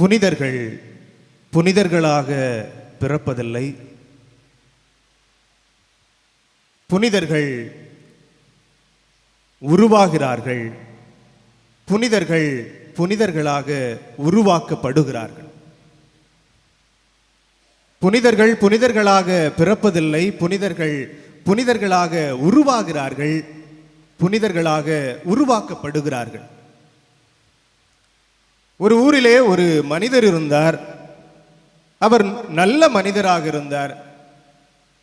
புனிதர்கள் புனிதர்களாக பிறப்பதில்லை. புனிதர்கள் உருவாகிறார்கள். புனிதர்கள் புனிதர்களாக உருவாக்கப்படுகிறார்கள். புனிதர்கள் புனிதர்களாக பிறப்பதில்லை. புனிதர்கள் புனிதர்களாக உருவாகிறார்கள். புனிதர்களாக உருவாக்கப்படுகிறார்கள். ஒரு ஊரிலே ஒரு மனிதர் இருந்தார். அவர் நல்ல மனிதராக இருந்தார்.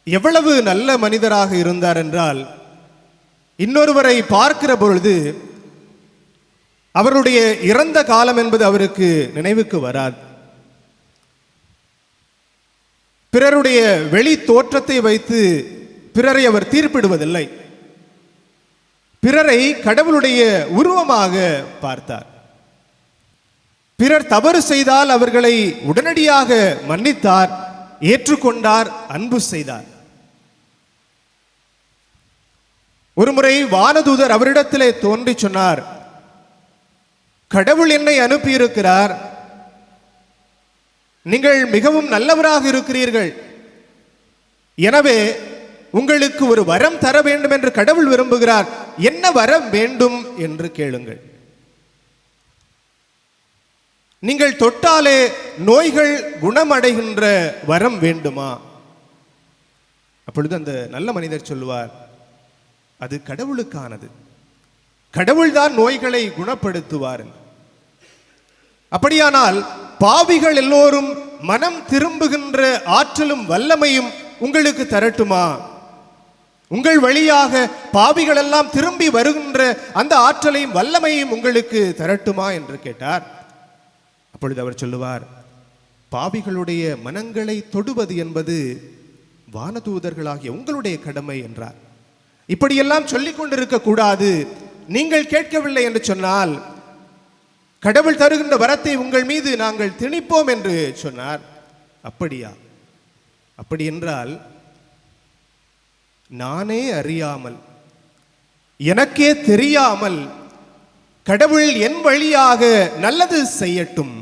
எவ்வளவு நல்ல மனிதராக இருந்தார் என்றால் இன்னொருவரை பார்க்கிற பொழுது அவருடைய இறந்த காலம் என்பது அவருக்கு நினைவுக்கு வராது. பிறருடைய வெளி தோற்றத்தை வைத்து பிறரை அவர் தீர்ப்பிடுவதில்லை. பிறரை கடவுளுடைய உருவமாக பார்த்தார். பிறர் தவறு செய்தால் அவர்களை உடனடியாக மன்னித்தார் ஏற்றுக்கொண்டார் அன்பு செய்தார். ஒருமுறை வானதூதர் அவரிடத்திலே தோன்றி சொன்னார் கடவுள் என்னை அனுப்பியிருக்கிறார். நீங்கள் மிகவும் நல்லவராக இருக்கிறீர்கள். எனவே உங்களுக்கு ஒரு வரம் தர வேண்டும் என்று கடவுள் விரும்புகிறார். என்ன வரம் வேண்டும்? என்று கேளுங்கள். நீங்கள் தொட்டாலே நோய்கள் குணமடைகின்ற வரம் வேண்டுமா? அப்பொழுது அந்த நல்ல மனிதர் சொல்லுவார் அது கடவுளுக்கானது. கடவுள்தான் நோய்களை குணப்படுத்துவார். அப்படியானால் பாவிகள் எல்லோரும் மனம் திரும்புகின்ற ஆற்றலும் வல்லமையும் உங்களுக்கு தரட்டுமா? உங்கள் வழியாக பாவிகள் எல்லாம் திரும்பி வருகின்ற அந்த ஆற்றலையும் வல்லமையும் உங்களுக்கு தரட்டுமா என்று கேட்டார். அப்பொழுது அவர் சொல்லுவார் பாவிகளுடைய மனங்களை தொடுவது என்பது வானதூதர்களாகிய உங்களுடைய கடமை என்றார். இப்படியெல்லாம் சொல்லிக் கொண்டிருக்க கூடாது. நீங்கள் கேட்கவில்லை என்று சொன்னால் கடவுள் தருகின்ற வரத்தை உங்கள் மீது நாங்கள் திணிப்போம் என்று சொன்னார். அப்படியா? அப்படி என்றால் நானே அறியாமல் எனக்கே தெரியாமல் கடவுள் என் வழியாக நல்லது செய்யட்டும்.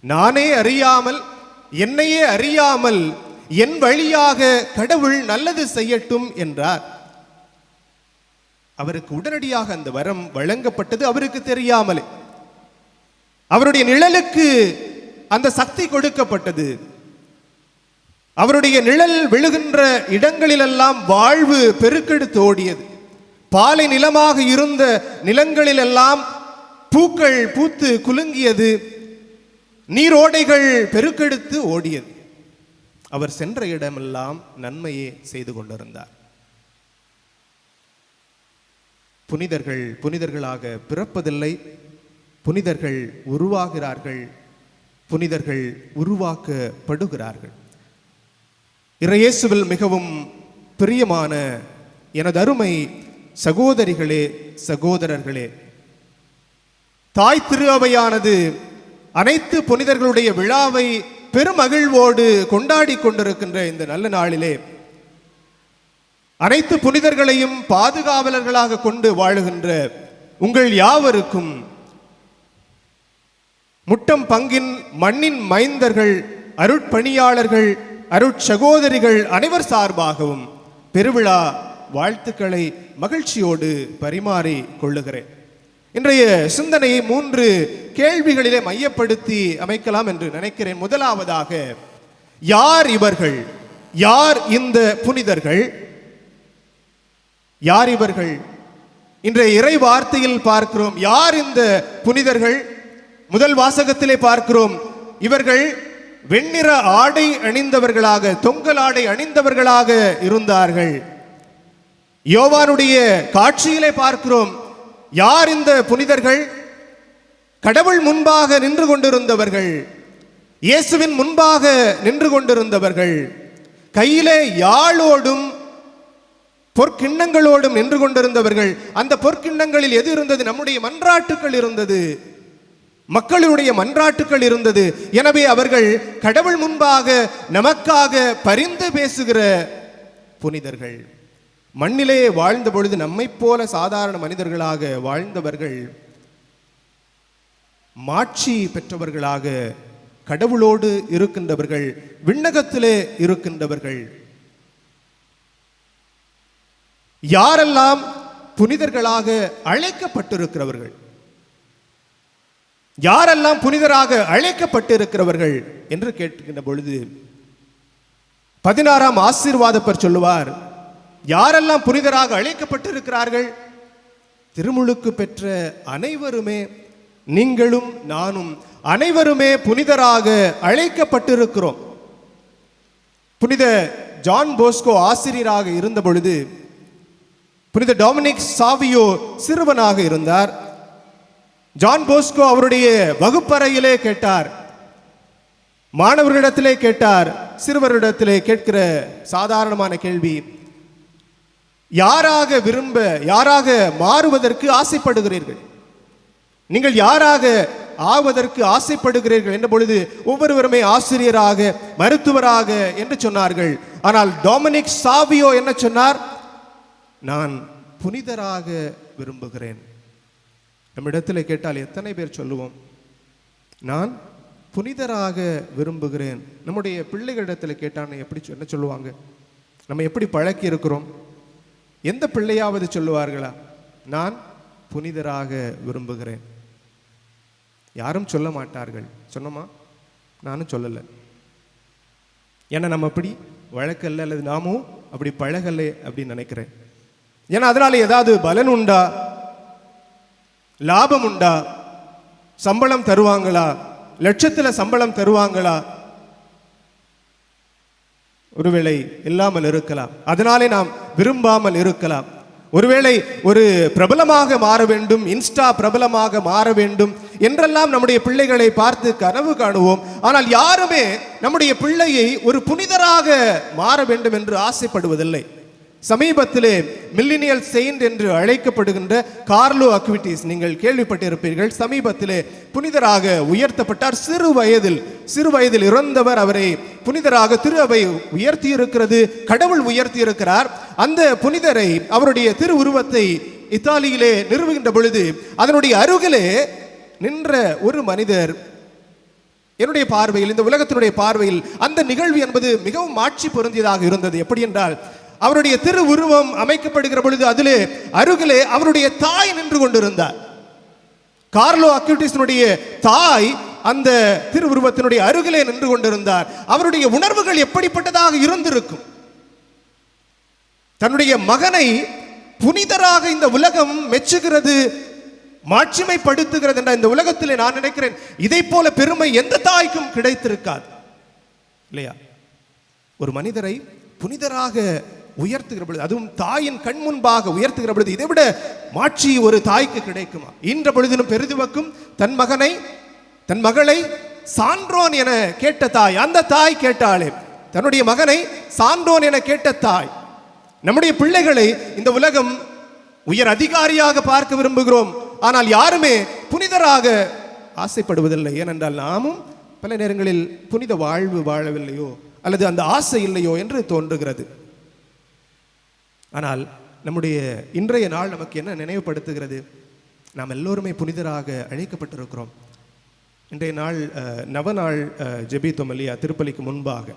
நானே அறியாமல் என்னையே அறியாமல் என் வழியாக கடவுள் நல்லது செய்யட்டும் என்றார். அவருக்கு உடனடியாக அந்த வரம் வழங்கப்பட்டது அவருக்கு தெரியாமலே. அவருடைய நிழலுக்கு அந்த சக்தி கொடுக்கப்பட்டது. அவருடைய நிழல் விழுகின்ற இடங்களிலெல்லாம் வாழ்வு பெருக்கெடுத்து ஓடியது பாலை நிலமாக இருந்த நிலங்களிலெல்லாம் பூக்கள் பூத்து குலுங்கியது. நீரோடைகள் பெருக்கெடுத்து ஓடியது. அவர் சென்ற இடமெல்லாம் நன்மையே செய்து கொண்டிருந்தார். புனிதர்கள் புனிதர்களாக பிறப்பதில்லை. புனிதர்கள் உருவாகிறார்கள். புனிதர்கள் உருவாக்கப்படுகிறார்கள். இறையேசுவில் மிகவும் பிரியமான எனது அருமை சகோதரிகளே சகோதரர்களே தாய் திரு அவையானது அனைத்து புனிதர்களுடைய விழாவை பெருமகிழ்வோடு கொண்டாடி கொண்டிருக்கின்ற இந்த நல்ல நாளிலே அனைத்து புனிதர்களையும் பாதுகாவலர்களாக கொண்டு வாழுகின்ற உங்கள் யாவருக்கும் முட்டம் பங்கின் மண்ணின் மைந்தர்கள் அருட்பணியாளர்கள் அருட்சகோதரிகள் அனைவர் சார்பாகவும் பெருவிழா வாழ்த்துக்களை மகிழ்ச்சியோடு பரிமாறி கொள்ளுகிறேன். இன்றைய சிந்தனையை மூன்று கேள்விகளிலே மையப்படுத்தி அமைக்கலாம் என்று நினைக்கிறேன். முதலாவதாக யார் இவர்கள்? யார் இந்த புனிதர்கள்? யார் இவர்கள்? இன்றைய இறை வார்த்தையில் பார்க்கிறோம் யார் இந்த புனிதர்கள்? முதல் வாசகத்திலே பார்க்கிறோம் இவர்கள் வெண்ணிற ஆடை அணிந்தவர்களாக தொங்கல் ஆடை அணிந்தவர்களாக இருந்தார்கள். யோவானுடைய காட்சியிலே பார்க்கிறோம் யார் இந்த புனிதர்கள்? கடவுள் முன்பாக நின்று கொண்டிருந்தவர்கள் இயேசுவின் முன்பாக நின்று கொண்டிருந்தவர்கள் கையிலே யாழோடும் பொற்கிண்ணங்களோடும் நின்று கொண்டிருந்தவர்கள். அந்த பொற்கிண்ணங்களில் எது இருந்தது? நம்முடைய மன்றாட்டுக்கள் இருந்தது. மக்களுடைய மன்றாட்டுக்கள் இருந்தது. எனவே அவர்கள் கடவுள் முன்பாக நமக்காக பரிந்து பேசுகிற புனிதர்கள். மண்ணிலேயே வாழ்ந்த பொழுது நம்மைப் போல சாதாரண மனிதர்களாக வாழ்ந்தவர்கள் மாட்சி பெற்றவர்களாக கடவுளோடு இருக்கின்றவர்கள் விண்ணகத்திலே இருக்கின்றவர்கள். யாரெல்லாம் புனிதர்களாக அழைக்கப்பட்டிருக்கிறவர்கள் யாரெல்லாம் புனிதராக அழைக்கப்பட்டிருக்கிறவர்கள் என்று கேட்கின்ற பொழுது பதினாறாம் ஆசீர்வாதப்பர் சொல்லுவார் யாரெல்லாம் புனிதராக அழைக்கப்பட்டிருக்கிறார்கள்? திருமுழுக்கு பெற்ற அனைவருமே நீங்களும் நானும் அனைவருமே புனிதராக அழைக்கப்பட்டிருக்கிறோம். புனித ஜான் போஸ்கோ ஆசிரியராக இருந்த பொழுது புனித டொமினிக் சாவியோ சிறுவனாக இருந்தார். ஜான் போஸ்கோ அவருடைய வகுப்பறையிலே கேட்டார் மாணவர்களிடத்திலே கேட்டார் சிறுவரிடத்திலே கேட்கிற சாதாரணமான கேள்வி யாராக விரும்ப யாராக மாறுவதற்கு ஆசைப்படுகிறீர்கள்? நீங்கள் யாராக ஆவதற்கு ஆசைப்படுகிறீர்கள் என்ற பொழுது ஒவ்வொருவருமே ஆசிரியராக மருத்துவராக என்று சொன்னார்கள். ஆனால் டொமினிக் சாவியோ என்ன சொன்னார்? நான் புனிதராக விரும்புகிறேன். நம்மிடத்தில் கேட்டால் எத்தனை பேர் சொல்லுவோம்? நான் புனிதராக விரும்புகிறேன். நம்முடைய பிள்ளைகளிடத்தில் கேட்டான்னு எப்படி என்ன சொல்லுவாங்க? நம்ம எப்படி பழக்கி இருக்கிறோம் எந்த பிள்ளையாவது சொல்லுவார்களா நான் புனிதராக விரும்புகிறேன். யாரும் சொல்ல மாட்டார்கள். சொன்னோமா? நானும் சொல்லலை. ஏன்னா நம்ம அப்படி வழக்கல்ல அல்லது நாமும் அப்படி பழகலை அப்படின்னு நினைக்கிறேன். ஏன்னா அதனால ஏதாவது பலன் உண்டா? லாபம் உண்டா? சம்பளம் தருவாங்களா? லட்சத்தில் சம்பளம் தருவாங்களா? ஒருவேளை இல்லாமல் இருக்கலாம். அதனாலே நாம் விரும்பாமல் இருக்கலாம். ஒருவேளை ஒரு பிரபலமாக மாற வேண்டும் இன்ஸ்டா பிரபலமாக மாற வேண்டும் என்றெல்லாம் நம்முடைய பிள்ளைகளை பார்த்து கனவு காணுவோம். ஆனால் யாருமே நம்முடைய பிள்ளையை ஒரு புனிதராக மாற வேண்டும் என்று ஆசைப்படுவதில்லை. சமீபத்திலே மில்லினியல் செயின்ட் என்று அழைக்கப்படுகின்ற கார்லோ அக்விட்டிஸ் நீங்கள் கேள்விப்பட்டிருப்பீர்கள். சமீபத்திலே புனிதராக உயர்த்தப்பட்டார். சிறு வயதில் சிறு வயதில் இறந்தவர் அவரை புனிதராக திரு அவை உயர்த்தி இருக்கிறது கடவுள் உயர்த்தி இருக்கிறார் அந்த புனிதரை அவருடைய திரு உருவத்தை இத்தாலியிலே நிறுவுகின்ற பொழுது அதனுடைய அருகிலே நின்ற ஒரு மனிதர் என்னுடைய பார்வையில் இந்த உலகத்தினுடைய பார்வையில் அந்த நிகழ்வு என்பது மிகவும் மாட்சி பொருந்தியதாக இருந்தது. எப்படி என்றால் அவருடைய திரு உருவம் அமைக்கப்படுகிற பொழுது அதிலே அருகிலே அவருடைய தாய் நின்று கொண்டிருந்தார். கார்லோ அக்யூட்டிஸனுடைய தாய் அந்த திருவுருவத்தினுடைய அருகிலே நின்று கொண்டிருந்தார். அவருடைய உணர்வுகள் எப்படிப்பட்டதாக இருந்திருக்கும்? தன்னுடைய மகனை புனிதராக இந்த உலகம் மெச்சுகிறது மாட்சிமைப்படுத்துகிறது என்ற இந்த உலகத்திலே நான் நினைக்கிறேன் இதை போல பெருமை எந்த தாய்க்கும் கிடைத்திருக்காது. இல்லையா? ஒரு மனிதரை புனிதராக உயர்த்துகிற பொழுது அதுவும் தாயின் கண் முன்பாக உயர்த்துகிற பொழுது இதை விட மாட்சி ஒரு தாய்க்கு கிடைக்குமா? இன்ற பொழுதிலும் பெரிதுவக்கும் தன் மகனை தன் மகளை சான்றோன் என கேட்ட தாய் அந்த தாய் கேட்டாளே தன்னுடைய மகனை சான்றோன் என கேட்ட தாய். நம்முடைய பிள்ளைகளை இந்த உலகம் உயர் அதிகாரியாக பார்க்க விரும்புகிறோம். ஆனால் யாருமே புனிதராக ஆசைப்படுவதில்லை. ஏனென்றால் நாமும் பல நேரங்களில் புனித வாழ்வு வாழவில்லையோ அல்லது அந்த ஆசை இல்லையோ என்று தோன்றுகிறது. ஆனால் நம்முடைய இன்றைய நாள் நமக்கு என்ன நினைவுபடுத்துகிறது? நாம் எல்லோருமே புனிதராக அழைக்கப்பட்டிருக்கிறோம். இன்றைய நாள் நவநாள் ஜெபி ஜெபித்தோம் இல்லையா திருப்பலிக்கு முன்பாக.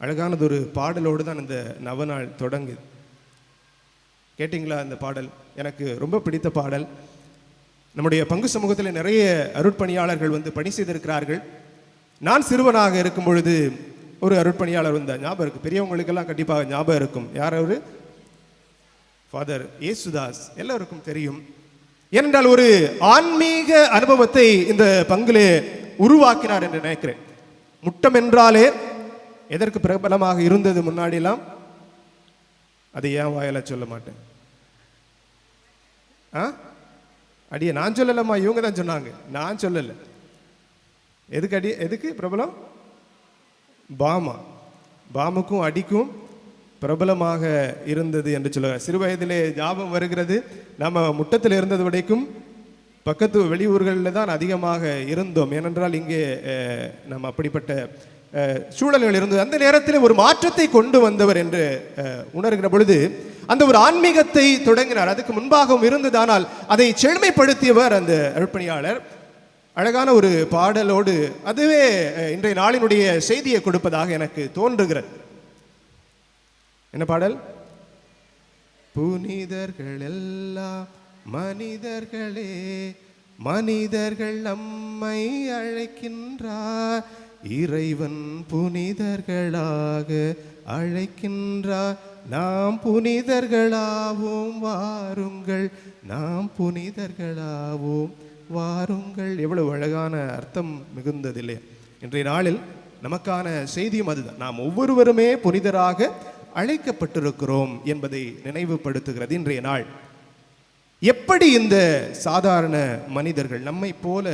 அழகானதொரு பாடலோடு தான் இந்த நவநாள் தொடங்குது. கேட்டிங்களா இந்த பாடல்? எனக்கு ரொம்ப பிடித்த பாடல். நம்முடைய பங்கு சமூகத்தில் நிறைய அருட்பணியாளர்கள் வந்து பணி செய்திருக்கிறார்கள். நான் சிறுவனாக இருக்கும் பொழுது ஒரு அருட்பணியாளர் வந்தார். ஞாபகம் இருக்கு? பெரியவங்களுக்கெல்லாம் கண்டிப்பாக ஞாபகம் இருக்கும். யார் அவர்? ஃபாதர் ஏசுதாஸ் எல்லாருக்கும் தெரியும். ஏனென்றால் ஒரு ஆன்மீக அனுபவத்தை இந்த பங்கிலே உருவாக்கினார் என்று நினைக்கிறேன். முட்டம் என்றாலே எதற்கு பிரபலமாக இருந்தது முன்னாடிலாம்? அதை ஏன் வாயில சொல்ல மாட்டேன். ஆ? அடியே நான் சொல்லலம்மா இவங்க தான் சொன்னாங்க. நான் சொல்லலை. எதுக்கு அடி எதுக்கு பிரபலம்? பாமா. பாமுக்கும் அடிக்கும் பிரபலமாக இருந்தது என்று சொல்லுவாங்க சிறு வயதிலே ஞாபகம் வருகிறது. நம்ம முட்டத்தில் இருந்தது வரைக்கும் பக்கத்து வெளியூர்களில் தான் அதிகமாக இருந்தோம். ஏனென்றால் இங்கே நம்ம அப்படிப்பட்ட சூழல்கள் இருந்தது. அந்த நேரத்தில் ஒரு மாற்றத்தை கொண்டு வந்தவர் என்று உணர்கிற பொழுது அந்த ஒரு ஆன்மீகத்தை தொடங்கினார். அதுக்கு முன்பாகவும் இருந்தது. ஆனால் அதை செழுமைப்படுத்தியவர் அந்த அருட்பணியாளர் அழகான ஒரு பாடலோடு அதுவே இன்றைய நாளினுடைய செய்தியை கொடுப்பதாக எனக்கு தோன்றுகிறது. என்ன பாடல்? புனிதர்கள் எல்லாம் மனிதர்களே மனிதர்கள் நம்மை அழைக்கின்றார். இறைவன் புனிதர்களாக அழைக்கின்றார். நாம் புனிதர்களாவோம் வாருங்கள். நாம் புனிதர்களாவோம் வாருங்கள். எவ்வளவு அழகான அர்த்தம் மிகுந்ததில்லை. இன்றைய நாளில் நமக்கான செய்தியும் அதுதான். நாம் ஒவ்வொருவருமே புனிதராக அழைக்கப்பட்டிருக்கிறோம் என்பதை நினைவுபடுத்துகிறது இன்றைய நாள். எப்படி இந்த சாதாரண மனிதர்கள் நம்மை போல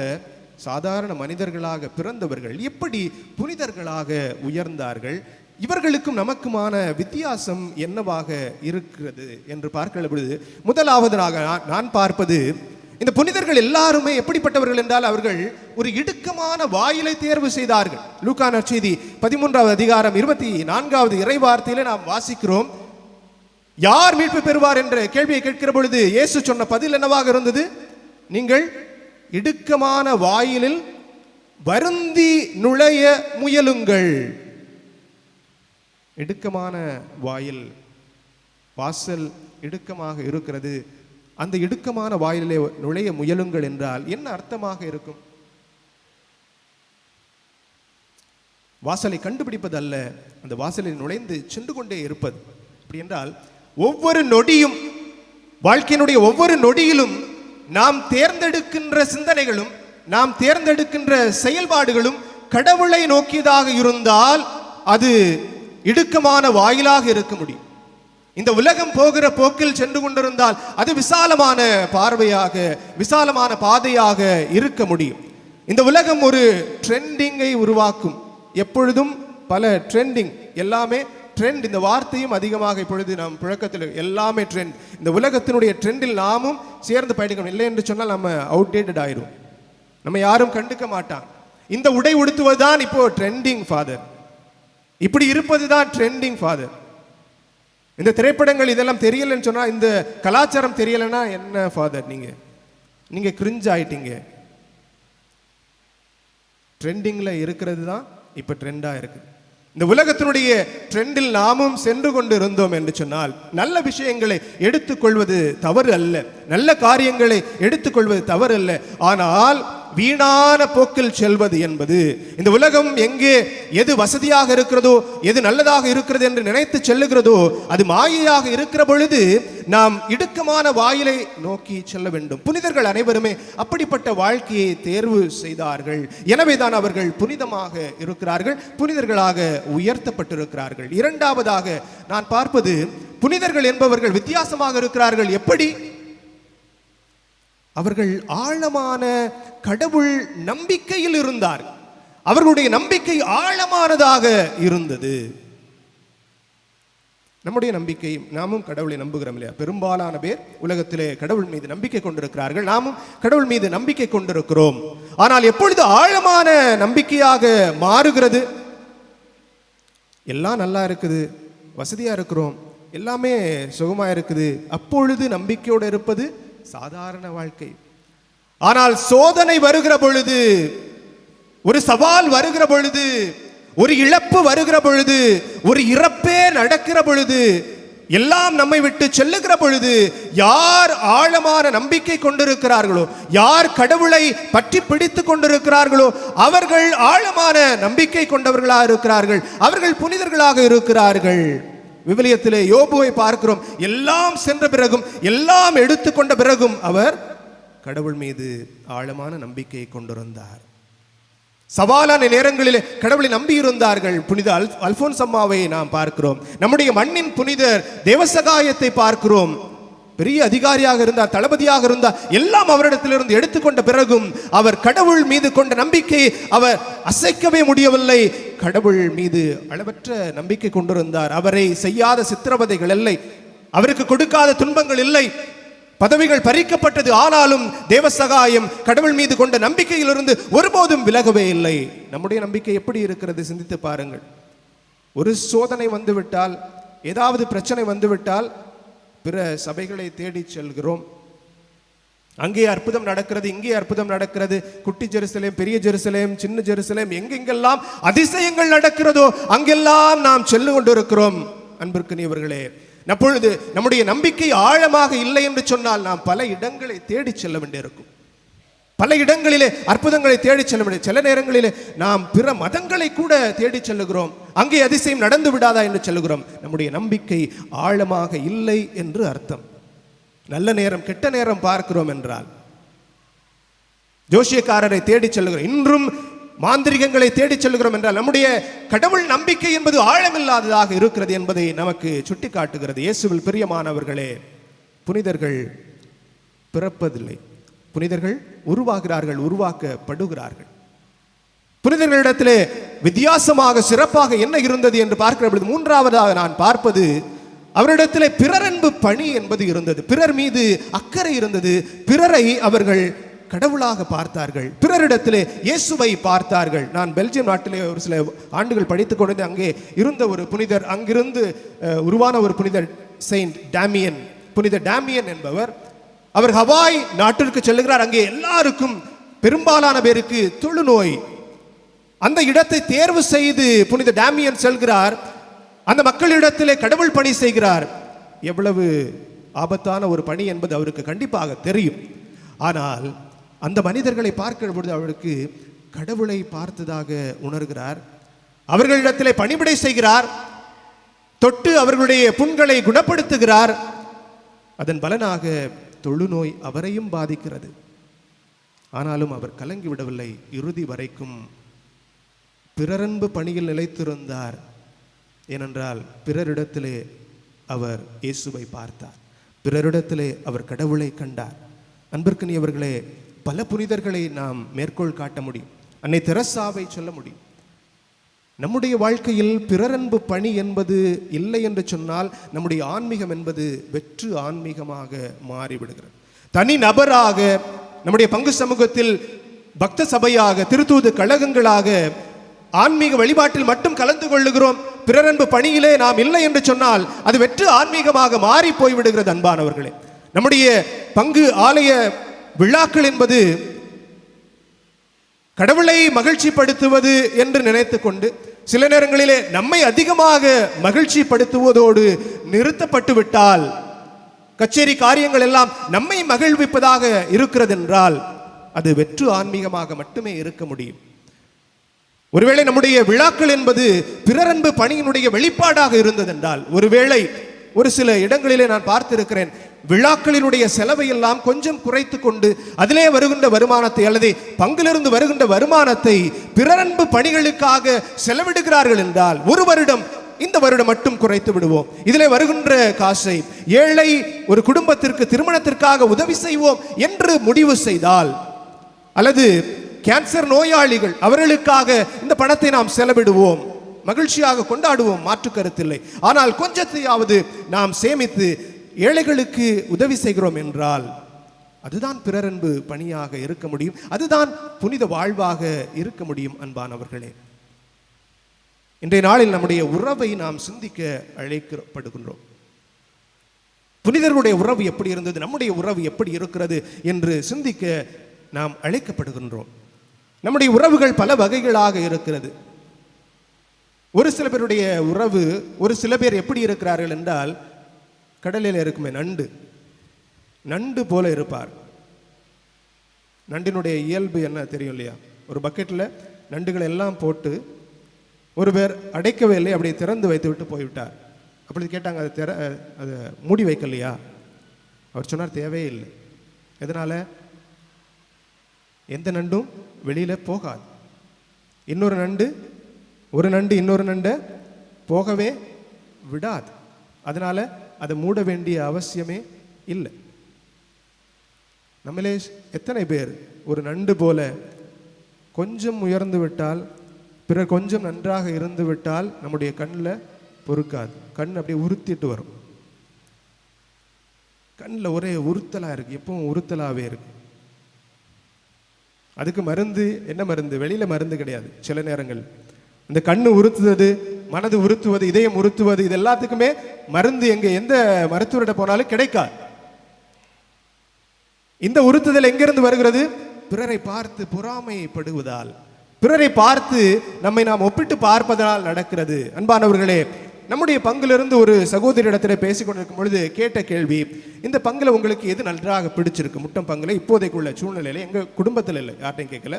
சாதாரண மனிதர்களாக பிறந்தவர்கள் எப்படி புனிதர்களாக உயர்ந்தார்கள் இவர்களுக்கும் நமக்குமான வித்தியாசம் என்னவாக இருக்கிறது என்று பார்க்கிற பொழுது முதலாவதாக நான்- நான் பார்ப்பது இந்த புனிதர்கள் எல்லாருமே எப்படிப்பட்டவர்கள் என்றால் அவர்கள் ஒரு இடுக்கமான வாயிலை தேர்வு செய்தார்கள். லூக்கான செய்தி பதிமூன்றாவது அதிகாரம் இருபத்தி நான்காவது இறை இறைவார்த்தையில நாம் வாசிக்கிறோம். யார் மீட்பு பெறுவார் என்ற கேள்வியை கேட்கிற பொழுது இயேசு சொன்ன பதில் என்னவாக இருந்தது? நீங்கள் இடுக்கமான வாயிலில் வருந்தி நுழைய முயலுங்கள். இடுக்கமான வாயில் வாசல் இடுக்கமாக இருக்கிறது. அந்த இடுக்கமான வாயிலே நுழைய முயலுங்கள் என்றால் என்ன அர்த்தமாக இருக்கும்? வாசலை கண்டுபிடிப்பது அல்ல அந்த வாசலில் நுழைந்து சென்று கொண்டே இருப்பது. அப்படி என்றால் ஒவ்வொரு நொடியும் வாழ்க்கையினுடைய ஒவ்வொரு நொடியிலும் நாம் தேர்ந்தெடுக்கின்ற சிந்தனைகளும் நாம் தேர்ந்தெடுக்கின்ற செயல்பாடுகளும் கடவுளை நோக்கியதாக இருந்தால் அது இடுக்கமான வாயிலாக இருக்க முடியும். இந்த உலகம் போகிற போக்கில் சென்று கொண்டிருந்தால் அது விசாலமான பார்வையாக விசாலமான பாதையாக இருக்க முடியும். இந்த உலகம் ஒரு ட்ரெண்டிங்கை உருவாக்கும். எப்பொழுதும் பல ட்ரெண்டிங் எல்லாமே ட்ரெண்ட் இந்த வார்த்தையும் அதிகமாக இப்பொழுது நாம் புழக்கத்தில் எல்லாமே ட்ரெண்ட் இந்த உலகத்தினுடைய ட்ரெண்டில் நாமும் சேர்ந்து பயணிக்கணும் இல்லை என்று சொன்னால் நம்ம அவுடேட்டட் ஆயிரும் நம்ம யாரும் கண்டுக்க மாட்டான் இந்த உடை உடுத்துவது தான் இப்போ ட்ரெண்டிங் ஃபாதர் இப்படி இருப்பது தான் ட்ரெண்டிங் ஃபாதர் இந்த திரைப்படங்கள் இதெல்லாம் தெரியலன்னு சொன்னா இந்த கலாச்சாரம் தெரியலன்னா என்ன ஃபாதர் நீங்க? நீங்க கிரிஞ்ச் ஆயிட்டீங்க. ட்ரெண்டிங்ல இருக்கிறது தான் இப்போ ட்ரெண்டா இருக்கு. இந்த உலகத்தினுடைய ட்ரெண்டில் நாமும் சென்று கொண்டு இருந்தோம் என்று சொன்னால் நல்ல விஷயங்களை எடுத்துக்கொள்வது தவறு அல்ல. நல்ல காரியங்களை எடுத்துக்கொள்வது தவறு அல்ல. ஆனால் வீணான போக்கில் செல்வது என்பது இந்த உலகம் எங்கே எது வசதியாக இருக்கிறதோ எது நல்லதாக இருக்கிறது என்று நினைத்து செல்லுகிறதோ அது மாயையாக இருக்கிற பொழுது நாம் இடுக்கமான வாயிலை நோக்கி செல்ல வேண்டும். புனிதர்கள் அனைவருமே அப்படிப்பட்ட வாழ்க்கையை தேர்வு செய்தார்கள். எனவே தான் அவர்கள் புனிதமாக இருக்கிறார்கள் புனிதர்களாக உயர்த்தப்பட்டிருக்கிறார்கள். இரண்டாவதாக நான் பார்ப்பது புனிதர்கள் என்பவர்கள் வித்தியாசமாக இருக்கிறார்கள். எப்படி? அவர்கள் ஆழமான கடவுள் நம்பிக்கையில் இருந்தார். அவர்களுடைய நம்பிக்கை ஆழமானதாக இருந்தது. நம்முடைய நம்பிக்கை நாமும் கடவுளை நம்புகிறோம் இல்லையா? பெரும்பாலான பேர் உலகத்திலே கடவுள் மீது நம்பிக்கை கொண்டிருக்கிறார்கள். நாமும் கடவுள் மீது நம்பிக்கை கொண்டிருக்கிறோம். ஆனால் எப்பொழுது ஆழமான நம்பிக்கையாக மாறுகிறது? எல்லாம் நல்லா இருக்குது வசதியாக இருக்கிறோம் எல்லாமே சுகமாக இருக்குது. அப்பொழுது நம்பிக்கையோடு இருப்பது சாதாரண வாழ்க்கை. ஆனால் சோதனை வருகிற பொழுது ஒரு சவால் வருகிற பொழுது ஒரு இழப்பு வருகிற பொழுது ஒரு இறப்பே நடக்கிற பொழுது எல்லாம் நம்மை விட்டு செல்லுகிற பொழுது யார் ஆழமான நம்பிக்கை கொண்டிருக்கிறார்களோ யார் கடவுளை பற்றி பிடித்து கொண்டிருக்கிறார்களோ அவர்கள் ஆழமான நம்பிக்கை கொண்டவர்களாக இருக்கிறார்கள் அவர்கள் புனிதர்களாக இருக்கிறார்கள். விவிலியத்திலே யோபுவை பார்க்கிறோம். எல்லாம் சென்ற பிறகும் எல்லாம் எடுத்துக்கொண்ட பிறகும் அவர் கடவுள் மீது ஆழமான நம்பிக்கையை கொண்டிருந்தார். சவாலான நேரங்களிலே கடவுளை நம்பியிருந்தார்கள். புனித அல் அல்போன் சம்மாவை நாம் பார்க்கிறோம். நம்முடைய மண்ணின் புனிதர் தேவசகாயத்தை பார்க்கிறோம். பெரிய அதிகாரியாக இருந்தார் தளபதியாக இருந்தார் எல்லாம் அவரிடத்திலிருந்து எடுத்துக்கொண்ட பிறகும் அவர் கடவுள் மீது கொண்ட நம்பிக்கை அவர் அசைக்கவே முடியவில்லை. கடவுள் மீது அளவற்ற நம்பிக்கை கொண்டிருந்தார். அவரை செய்யாத சித்திரவதைகள் இல்லை. அவருக்கு கொடுக்காத துன்பங்கள் இல்லை. பதவிகள் பறிக்கப்பட்டது. ஆனாலும் தேவசகாயம் கடவுள் மீது கொண்ட நம்பிக்கையிலிருந்து ஒருபோதும் விலகவே இல்லை. நம்முடைய நம்பிக்கை எப்படி இருக்கிறது? சிந்தித்து பாருங்கள். ஒரு சோதனை வந்துவிட்டால் ஏதாவது பிரச்சனை வந்துவிட்டால் பிற சபைகளை தேடி செல்கிறோம். அங்கே அற்புதம் நடக்கிறது இங்கே அற்புதம் நடக்கிறது. குட்டி ஜெருசலேம் பெரிய ஜெருசலேம் சின்ன ஜெருசலேம் எங்கெங்கெல்லாம் அதிசயங்கள் நடக்கிறதோ அங்கெல்லாம் நாம் செல்லு கொண்டிருக்கிறோம். அன்பிற்குரியவர்களே அப்பொழுது நம்முடைய நம்பிக்கை ஆழமாக இல்லை என்று சொன்னால் நாம் பல இடங்களை தேடி செல்ல வேண்டியிருக்கும். பல இடங்களிலே அற்புதங்களை தேடி செல்ல முடியும் சில நேரங்களிலே நாம் பிற மதங்களை கூட தேடி செல்லுகிறோம். அங்கே அதிசயம் நடந்து விடாதா என்று சொல்லுகிறோம். நம்முடைய நம்பிக்கை ஆழமாக இல்லை என்று அர்த்தம். நல்ல நேரம் கெட்ட நேரம் பார்க்கிறோம் என்றால். ஜோசியக்காரரை தேடி செல்லுகிறோம். இன்றும் மாந்திரிகங்களை தேடி செல்கிறோம் என்றால் நம்முடைய கடவுள் நம்பிக்கை என்பது ஆழமில்லாததாக இருக்கிறது என்பதை நமக்கு சுட்டிக்காட்டுகிறது. இயேசுவில் பிரியமானவர்களே புனிதர்கள் பிறப்பதில்லை. புனிதர்கள் உருவாகிறார்கள் உருவாக்கப்படுகிறார்கள். புனிதர்களிடத்திலே வித்தியாசமாக சிறப்பாக என்ன இருந்தது என்று பார்க்கிற பொழுது மூன்றாவதாக நான் பார்ப்பது அவரிடத்திலே பிறரன்பு பணி என்பது இருந்தது. பிறர் மீது அக்கறை இருந்தது. பிறரை அவர்கள் கடவுளாக பார்த்தார்கள். பிறரிடத்திலே இயேசுவை பார்த்தார்கள். நான் பெல்ஜியம் நாட்டிலே ஒரு சில ஆண்டுகள் படித்துக் கொண்டு அங்கே இருந்த ஒரு புனிதர் அங்கிருந்து உருவான ஒரு புனிதர் செயின்ட் டேமியன். புனித டேமியன் என்பவர். அவர் ஹவாய் நாட்டிற்கு செல்லுகிறார். அங்கே எல்லாருக்கும் பெரும்பாலான பேருக்கு தொழுநோய். அந்த இடத்தை தேர்வு செய்து புனித டேமியன் செல்கிறார். அந்த மக்களிடத்திலே கடவுள் பணி செய்கிறார். எவ்வளவு ஆபத்தான ஒரு பணி என்பது அவருக்கு கண்டிப்பாக தெரியும். ஆனால் அந்த மனிதர்களை பார்க்கிற பொழுது அவருக்கு கடவுளை பார்த்ததாக உணர்கிறார். அவர்களிடத்திலே பணிபடை செய்கிறார். தொட்டு அவர்களுடைய புண்களை குணப்படுத்துகிறார். அதன் பலனாக தொழுநோய் அவரையும் பாதிக்கிறது. ஆனாலும் அவர் கலங்கி விடவில்லை. இறுதி வரைக்கும் பிறரன்பு பணியில் நிலைத்திருந்தார். ஏனென்றால் பிறரிடத்திலே அவர் இயேசுவை பார்த்தார். பிறரிடத்திலே அவர் கடவுளை கண்டார். அன்பிற்கினியவர்களே பல புனிதர்களை நாம் மேற்கோள் காட்ட முடியும். அன்னை தெரசாவை சொல்ல முடியும். நம்முடைய வாழ்க்கையில் பிறரன்பு பணி என்பது இல்லை என்று சொன்னால் நம்முடைய ஆன்மீகம் என்பது வெற்று ஆன்மீகமாக மாறிவிடுகிறது. தனி நபராக நம்முடைய பங்கு சமூகத்தில் பக்த சபையாக திருத்தூது கழகங்களாக ஆன்மீக வழிபாட்டில் மட்டும் கலந்து கொள்ளுகிறோம். பிறரன்பு பணியிலே நாம் இல்லை என்று சொன்னால் அது வெற்று ஆன்மீகமாக மாறி போய்விடுகிறது அன்பானவர்களே. நம்முடைய பங்கு ஆலய விழாக்கள் என்பது கடவுளை மகிழ்ச்சிப்படுத்துவது என்று நினைத்து கொண்டு சில நேரங்களிலே நம்மை அதிகமாக மகிழ்ச்சிப்படுத்துவதோடு நிறுத்தப்பட்டு விட்டால் கச்சேரி காரியங்கள் எல்லாம் நம்மை மகிழ்விப்பதாக இருக்கிறது என்றால் அது வெற்று ஆன்மீகமாக மட்டுமே இருக்க முடியும். ஒருவேளை நம்முடைய விழாக்கள் என்பது பிறரன்பு பணியினுடைய வெளிப்பாடாக இருந்ததென்றால் ஒருவேளை ஒரு சில இடங்களிலே நான் பார்த்திருக்கிறேன் விழாக்களினுடைய செலவை எல்லாம் கொஞ்சம் குறைத்து கொண்டு அதிலே வருகின்ற வருமானத்தை அல்லது பங்கிலிருந்து வருகின்ற வருமானத்தை பிறரன்பு பணிகளுக்காக செலவிடுகிறார்கள் என்றால் ஒரு வருடம் இந்த வருடம் மட்டும் குறைத்து விடுவோம். இதிலே வருகின்ற காசை ஏழை ஒரு குடும்பத்திற்கு திருமணத்திற்காக உதவி செய்வோம் என்று முடிவு செய்தால் அல்லது கேன்சர் நோயாளிகள் அவர்களுக்காக இந்த பணத்தை நாம் செலவிடுவோம். மகிழ்ச்சியாக கொண்டாடுவோம் மாற்று கருத்தில்லை. ஆனால் கொஞ்சத்தையாவது நாம் சேமித்து ஏழைகளுக்கு உதவி செய்கிறோம் என்றால் அதுதான் பிறரன்பு பணியாக இருக்க முடியும். அதுதான் புனித வாழ்வாக இருக்க முடியும் அன்பானவர்களே. இன்றைய நாளில் நம்முடைய உறவை நாம் சிந்திக்க அழைக்கப்படுகின்றோம். புனிதர்களுடைய உறவு எப்படி இருந்தது நம்முடைய உறவு எப்படி இருக்கிறது என்று சிந்திக்க நாம் அழைக்கப்படுகின்றோம். நம்முடைய உறவுகள் பல வகைகளாக இருக்கிறது. ஒரு சில பேருடைய உறவு ஒரு சில பேர் எப்படி இருக்கிறார்கள் என்றால் கடலில் இருக்குமே நண்டு. நண்டு போல இருப்பார். நண்டினுடைய இயல்பு என்ன தெரியும் இல்லையா? ஒரு பக்கெட்டில் நண்டுகள் எல்லாம் போட்டு ஒரு பேர் அடைக்கவே இல்லை அப்படியே திறந்து வைத்து விட்டு போய்விட்டார். அப்படி கேட்டாங்க அதை திற அதை மூடி வைக்கலையா? அவர் சொன்னார் தேவையே இல்லை எதனால்? எந்த நண்டும் வெளியில் போகாது. இன்னொரு நண்டு ஒரு நண்டு இன்னொரு நண்டை போகவே விடாது. அதனால் அதை மூட வேண்டிய அவசியமே இல்லை. நம்மளே எத்தனை பேர் ஒரு நண்டு போல கொஞ்சம் உயர்ந்து விட்டால் பிறர் கொஞ்சம் நன்றாக இருந்து விட்டால் நம்முடைய கண்ணில் பொறுக்காது. கண் அப்படியே உறுத்திட்டு வரும். கண்ணில் ஒரே உறுத்தலாக இருக்கு. எப்பவும் உறுத்தலாகவே இருக்கு. அதுக்கு மருந்து என்ன மருந்து? வெளியில மருந்து கிடையாது. சில நேரங்கள். இந்த கண்ணு உறுத்துவது மனது உறுத்துவது இதயம் உறுத்துவது இது எல்லாத்துக்குமே மருந்து எங்க எந்த மருத்துவரிட போனாலும் கிடைக்காது. இந்த உறுத்துதல் எங்கிருந்து வருகிறது? பிறரை பார்த்து பொறாமைப்படுவதால். பிறரை பார்த்து நம்மை நாம் ஒப்பிட்டு பார்ப்பதனால் நடக்கிறது. அன்பானவர்களே நம்முடைய பங்கிலிருந்து ஒரு சகோதரியிடத்தில் பேசிக்கொண்டிருக்கும் பொழுது கேட்ட கேள்வி இந்த பங்குல உங்களுக்கு எது நன்றாக பிடிச்சிருக்கு? முட்டம் பங்குல இப்போதைக்குள்ள சூழ்நிலையில் எங்கள் குடும்பத்தில் இல்லை யார்ட்டையும் கேட்கல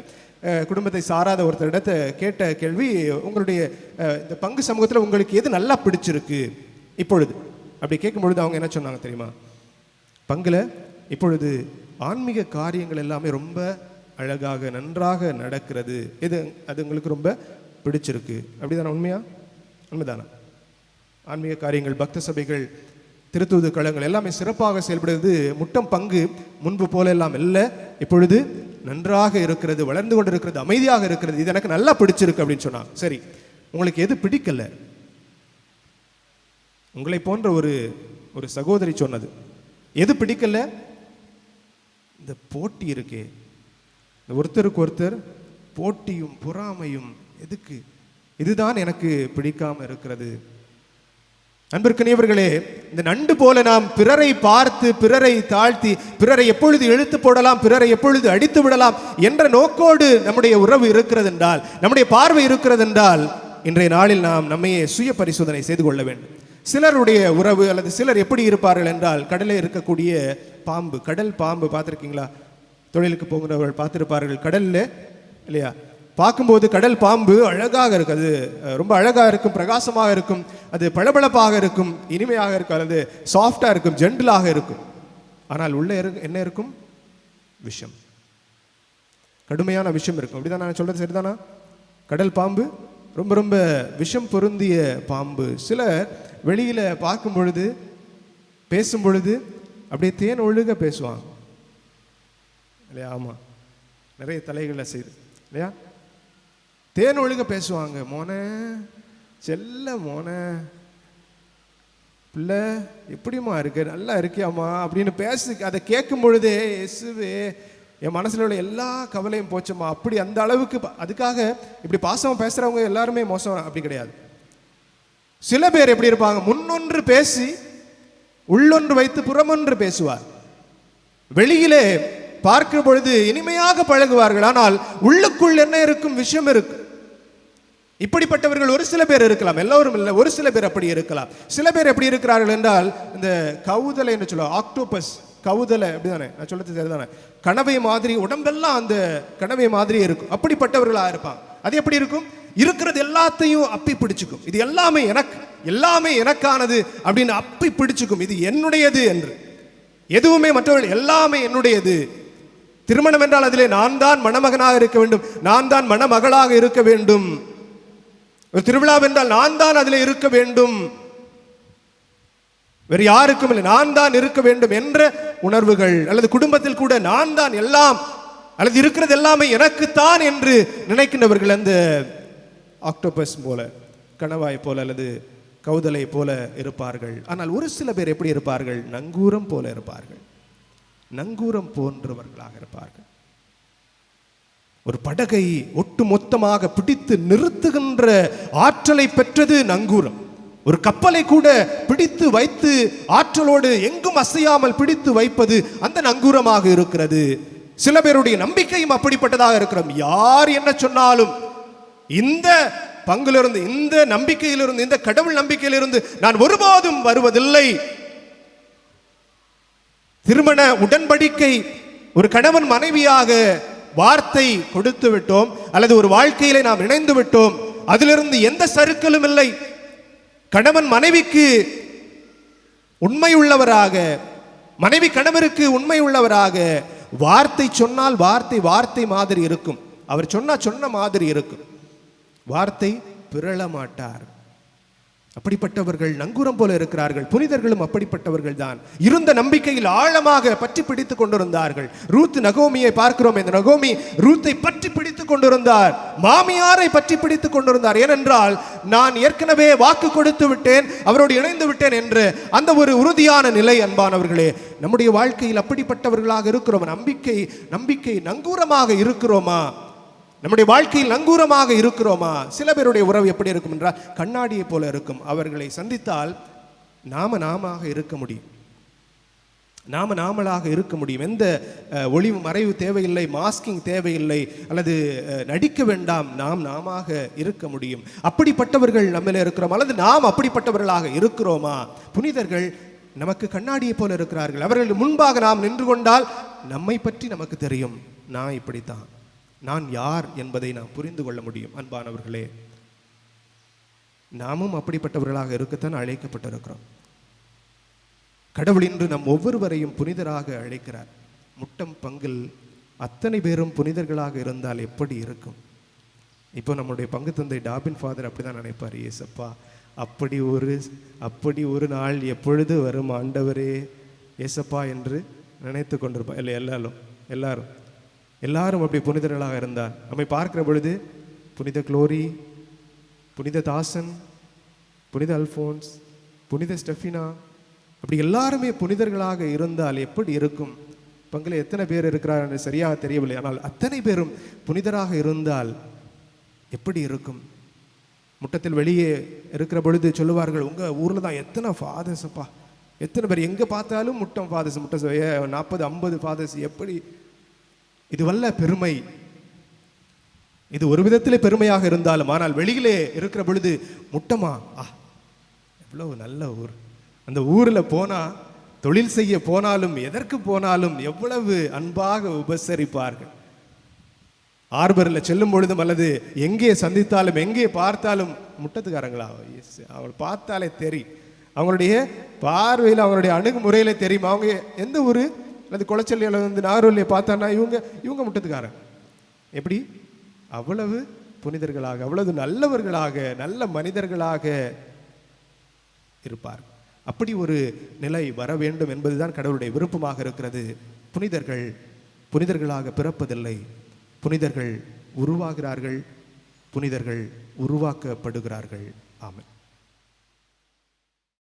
குடும்பத்தை சாராத ஒருத்தரிடத்த கேட்ட கேள்வி உங்களுடைய இந்த பங்கு சமூகத்தில் உங்களுக்கு எது நல்லா பிடிச்சிருக்கு? இப்பொழுது. அப்படி கேட்கும் பொழுது அவங்க என்ன சொன்னாங்க தெரியுமா? பங்குல இப்பொழுது ஆன்மீக காரியங்கள் எல்லாமே ரொம்ப அழகாக நன்றாக நடக்கிறது. இது அது உங்களுக்கு ரொம்ப பிடிச்சிருக்கு. அப்படிதானே உண்மையா? உண்மைதானா? ஆன்மீக காரியங்கள் பக்த சபைகள் திருத்தூது களங்கள் எல்லாமே சிறப்பாக செயல்படுவது முட்டம் பங்கு முன்பு போல எல்லாம் இல்லை. இப்பொழுது நன்றாக இருக்கிறது வளர்ந்து கொண்டு இருக்கிறது அமைதியாக இருக்கிறது. இது எனக்கு நல்லா பிடிச்சிருக்கு அப்படின்னு சொன்னாங்க. சரி உங்களுக்கு எது பிடிக்கல? உங்களை போன்ற ஒரு ஒரு சகோதரி சொன்னது. எது பிடிக்கல? இந்த போட்டி இருக்கே. இந்த ஒருத்தருக்கு ஒருத்தர் போட்டியும் பொறாமையும் எதுக்கு? இதுதான் எனக்கு பிடிக்காமல் இருக்கிறது. அன்பிற்கனியவர்களே இந்த நண்டு போல நாம் பிறரை பார்த்து பிறரை தாழ்த்தி பிறரை எப்பொழுது இழுத்து போடலாம் பிறரை எப்பொழுது அடித்து விடலாம் என்ற நோக்கோடு நம்முடைய உறவு இருக்கிறது என்றால் நம்முடைய பார்வை இருக்கிறது என்றால் இன்றைய நாளில் நாம் நம்மையே சுய பரிசோதனை செய்து கொள்ள வேண்டும். சிலருடைய உறவு அல்லது சிலர் எப்படி இருப்பார்கள் என்றால் கடலில் இருக்கக்கூடிய பாம்பு கடல் பாம்பு பார்த்துருக்கீங்களா? தொழிலுக்கு போகிறவர்கள் பார்த்திருப்பார்கள் கடல்ல இல்லையா? பார்க்கும்போது கடல் பாம்பு அழகாக இருக்கும் அது ரொம்ப அழகாக இருக்கும் பிரகாசமாக இருக்கும் அது பளபளப்பாக இருக்கும் இனிமையாக இருக்கும் அல்லது சாஃப்டாக இருக்கும் ஜென்டிலாக இருக்கும். ஆனால் உள்ளே இரு என்ன இருக்கும்? விஷம். கடுமையான விஷம் இருக்கும். அப்படிதான் நான் சொல்கிறது சரிதானா? கடல் பாம்பு ரொம்ப ரொம்ப விஷம் பொருந்திய பாம்பு. சிலர் வெளியில் பார்க்கும் பொழுது பேசும் பொழுது அப்படியே தேன் ஒழுக பேசுவாங்க. இல்லையா? ஆமாம் நிறைய தலைகளை செய்து இல்லையா? தேன் ஒழுங்க பேசுவாங்க. மோன செல்ல மோன பிள்ளை எப்படிம்மா இருக்கு? நல்லா இருக்கியாம்மா? அப்படின்னு பேசி அதை கேட்கும் பொழுதே எசுவே என் மனசுல உள்ள எல்லா கவலையும் போச்சம்மா. அப்படி அந்த அளவுக்கு அதுக்காக இப்படி பாசமாக பேசுகிறவங்க எல்லாருமே மோசம் அப்படி கிடையாது. சில பேர் எப்படி இருப்பாங்க? முன்னொன்று பேசி உள்ளொன்று வைத்து புறமொன்று பேசுவார். வெளியிலே பார்க்கிற பொழுது இனிமையாக பழகுவார்கள். ஆனால் உள்ளுக்குள் என்ன இருக்கும்? விஷயம் இருக்கு இப்படிப்பட்டவர்கள் ஒரு சில பேர் இருக்கலாம் எல்லோரும் இல்லை ஒரு சில பேர் அப்படி இருக்கலாம். சில பேர் எப்படி இருக்கிறார்கள் என்றால் இந்த கவுதலை என்று சொல்லுவோம் ஆக்டோபஸ் கவுதலை அப்படிதானே? நான் சொல்லுறது சரிதானே? கனவை மாதிரி உடம்பெல்லாம் அந்த கனவை மாதிரி இருக்கும். அப்படிப்பட்டவர்களாக இருப்பான் அது எப்படி இருக்கும்? இருக்கிறது எல்லாத்தையும் அப்பி பிடிச்சுக்கும். இது எல்லாமே எனக்கு எல்லாமே எனக்கானது அப்படின்னு அப்பி பிடிச்சுக்கும். இது என்னுடையது என்று. எதுவுமே மற்றவர்கள் எல்லாமே என்னுடையது. திருமணம் என்றால் அதிலே நான் தான் மணமகனாக இருக்க வேண்டும். நான் தான் மணமகளாக இருக்க வேண்டும். திருவிழா என்றால் நான் தான் அதில் இருக்க வேண்டும். வேறு யாருக்கும் இல்லை நான் தான் இருக்க வேண்டும் என்ற உணர்வுகள் அல்லது குடும்பத்தில் கூட நான் தான் எல்லாம் அல்லது இருக்கிறது எல்லாமே எனக்குத்தான் என்று நினைக்கின்றவர்கள் அந்த ஆக்டோபஸ் போல கணவாய் போல அல்லது கௌதலை போல இருப்பார்கள். ஆனால் ஒரு சில பேர் எப்படி இருப்பார்கள்? நங்கூரம் போல இருப்பார்கள். நங்கூரம் போன்றவர்களாக இருப்பார்கள். ஒரு படகை ஒட்டு மொத்தமாக பிடித்து நிறுத்துகின்ற ஆற்றலை பெற்றது நங்கூரம். ஒரு கப்பலை கூட பிடித்து வைத்து ஆற்றலோடு எங்கும் அசையாமல் பிடித்து வைப்பது அந்த நங்கூரமாக இருக்கிறது. சில பேருடைய நம்பிக்கையும் அப்படிப்பட்டதாக இருக்கிறோம் யார் என்ன சொன்னாலும் இந்த பங்கிலிருந்து இந்த நம்பிக்கையிலிருந்து இந்த கடவுள் நம்பிக்கையிலிருந்து நான் ஒருபோதும் வருவதில்லை. திருமண உடன்படிக்கை ஒரு கணவன் மனைவியாக வார்த்தை கொடுத்து விட்டோம் அல்லது ஒரு வாழ்க்கையிலே நாம் இணைந்து விட்டோம் அதிலிருந்து எந்த சருக்களும் இல்லை. கணவன் மனைவிக்கு உண்மை உள்ளவராக மனைவி கணவருக்கு உண்மை உள்ளவராக வார்த்தை சொன்னால் வார்த்தை வார்த்தை மாதிரி இருக்கும். அவர் சொன்னா சொன்ன மாதிரி இருக்கும். வார்த்தை பிறள மாட்டார். அப்படிப்பட்டவர்கள் நங்கூரம் போல இருக்கிறார்கள். புனிதர்களும் அப்படிப்பட்டவர்கள் தான். இருந்த நம்பிக்கையில் ஆழமாக பற்றி பிடித்துக் கொண்டிருந்தார்கள். ரூத் நகோமியை பார்க்கிறோம் இந்த நகோமி ரூத்தை பற்றி பிடித்துக் கொண்டிருந்தார். மாமியாரை பற்றி பிடித்துக் கொண்டிருந்தார். ஏனென்றால் நான் ஏற்கனவே வாக்கு கொடுத்து விட்டேன் அவரோடு இணைந்து விட்டேன் என்று அந்த ஒரு உறுதியான நிலை அன்பானவர்களே. நம்முடைய வாழ்க்கையில் அப்படிப்பட்டவர்களாக இருக்கிறோம்? நம்பிக்கை நம்பிக்கை நங்கூரமாக இருக்கிறோமா? நம்முடைய வாழ்க்கையில் நங்கூரமாக இருக்கிறோமா? சில பேருடைய உறவு எப்படி இருக்கும் என்றால் கண்ணாடியை போல இருக்கும். அவர்களை சந்தித்தால் நாம நாமாக இருக்க முடியும். நாம நாமளாக இருக்க முடியும். எந்த ஒளிவு மறைவு தேவையில்லை மாஸ்கிங் தேவையில்லை அல்லது நடிக்க வேண்டாம் நாம் நாமாக இருக்க முடியும். அப்படிப்பட்டவர்கள் நம்மில் இருக்கிறோம்? அல்லது நாம் அப்படிப்பட்டவர்களாக இருக்கிறோமா? புனிதர்கள் நமக்கு கண்ணாடியை போல இருக்கிறார்கள். அவர்கள் முன்பாக நாம் நின்று கொண்டால் நம்மை பற்றி நமக்கு தெரியும். நான் இப்படித்தான். நான் யார் என்பதை நாம் புரிந்து கொள்ள முடியும் அன்பானவர்களே. நாமும் அப்படிப்பட்டவர்களாக இருக்கத்தான் அழைக்கப்பட்டிருக்கிறோம். கடவுள் இன்று நம் ஒவ்வொருவரையும் புனிதராக அழைக்கிறார். முட்டம் பங்கில் அத்தனை பேரும் புனிதர்களாக இருந்தால் எப்படி இருக்கும்? இப்போ நம்முடைய பங்கு தந்தை டாபின் ஃபாதர் அப்படிதான் நினைப்பார் ஏசப்பா அப்படி ஒரு அப்படி ஒரு நாள் எப்பொழுது வரும் ஆண்டவரே? ஏசப்பா என்று நினைத்து கொண்டிருப்பார் இல்லை எல்லாரும் எல்லாரும். எல்லாரும் அப்படி புனிதர்களாக இருந்தார். நம்மை பார்க்கிற பொழுது புனித குளோரி புனித தாசன் புனித அல்ஃபோன்ஸ் புனித ஸ்டெஃபினா அப்படி எல்லாருமே புனிதர்களாக இருந்தால் எப்படி இருக்கும்? பங்கில் எத்தனை பேர் இருக்கிறார் என்று சரியாக தெரியவில்லை. ஆனால் அத்தனை பேரும் புனிதராக இருந்தால் எப்படி இருக்கும்? முட்டத்தில் வெளியே இருக்கிற பொழுது சொல்லுவார்கள் உங்கள் ஊரில் தான் எத்தனை ஃபாதர்ஸ் அப்பா? எத்தனை பேர்? எங்கே பார்த்தாலும் முட்டம் ஃபாதர்ஸ் முட்டை நாற்பது ஐம்பது ஃபாதர்ஸ் எப்படி இது வல்ல பெருமை. இது ஒரு விதத்திலே பெருமையாக இருந்தாலும் ஆனால் வெளியிலே இருக்கிற பொழுது முட்டமா? ஆ எவ்வளோ நல்ல ஊர். அந்த ஊரில் போனால் தொழில் செய்ய போனாலும் எதற்கு போனாலும் எவ்வளவு அன்பாக உபசரிப்பார்கள். ஆர்பரில் செல்லும் பொழுதும் அல்லது எங்கே சந்தித்தாலும் எங்கே பார்த்தாலும் முட்டத்துக்காரங்களா? எஸ் அவங்களை பார்த்தாலே தெரியும். அவங்களுடைய பார்வையில் அவங்களுடைய அணுகுமுறையில் தெரியும். அவங்க எந்த ஊர்? அல்லது குளச்சல்லையில் வந்து நாகர்வல்லியை பார்த்தான்னா இவங்க இவங்க முட்டத்துக்காரன். எப்படி? அவ்வளவு புனிதர்களாக அவ்வளவு நல்லவர்களாக நல்ல மனிதர்களாக இருப்பார். அப்படி ஒரு நிலை வர வேண்டும் என்பதுதான் கடவுளுடைய விருப்பமாக இருக்கிறது. புனிதர்கள் புனிதர்களாக பிறப்பதில்லை. புனிதர்கள் உருவாகிறார்கள். புனிதர்கள் உருவாக்கப்படுகிறார்கள். ஆமாம்